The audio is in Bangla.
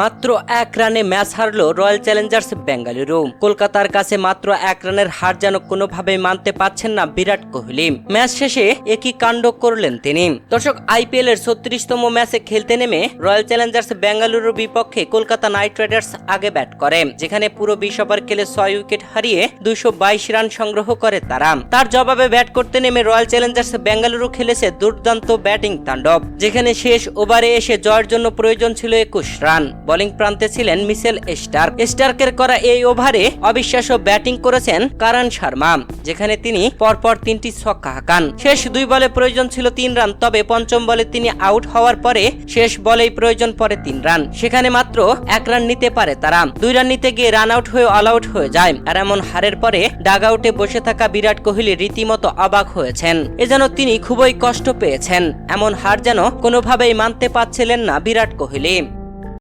মাত্র এক রানে ম্যাচ হারল রয়্যাল চ্যালেঞ্জার্স বেঙ্গালুরু। কলকাতার কাছে মাত্র এক রানের হার যেন কোনোভাবেই মানতে পারছেন না বিরাট কোহলি। ম্যাচ শেষে একই কাণ্ড করলেন তিনি। দর্শক, আইপিএল এর ছত্রিশতম ম্যাচে খেলতে নেমে রয়্যাল চ্যালেঞ্জার্স বেঙ্গালুরুর বিপক্ষে কলকাতা নাইট রাইডার্স আগে ব্যাট করে, যেখানে পুরো বিশ ওভার খেলে ছয় উইকেট হারিয়ে দুইশো বাইশ রান সংগ্রহ করে তারা। তার জবাবে ব্যাট করতে নেমে রয়্যাল চ্যালেঞ্জার্স বেঙ্গালুরু খেলেছে দুর্দান্ত ব্যাটিং তাণ্ডব, যেখানে শেষ ওভারে এসে জয়ের জন্য প্রয়োজন ছিল একুশ রান। বোলিং প্রান্তে ছিলেন মিসেল স্টার্ক। স্টার্কের করা এই ওভারে অবিশ্বাস্য ব্যাটিং করেছেন কারণ শর্মা, যেখানে তিনি পরপর তিনটি ছক্কা হাঁকান। শেষ দুই বলে প্রয়োজন ছিল তিন রান, তবে পঞ্চম বলে তিনি আউট হওয়ার পরে শেষ বলেই প্রয়োজন পড়ে তিন রান। সেখানে মাত্র এক রান নিতে পারে তারা। দুই রান নিতে গিয়ে রান আউট হয়ে অল আউট হয়ে যায়। আর এমন হারের পরে ডাগ আউটে বসে থাকা বিরাট কোহলি রীতিমতো অবাক হয়েছেন। এ যেন তিনি খুবই কষ্ট পেয়েছেন। এমন হার যেন কোনোভাবেই মানতে পারছিলেন না বিরাট কোহলি।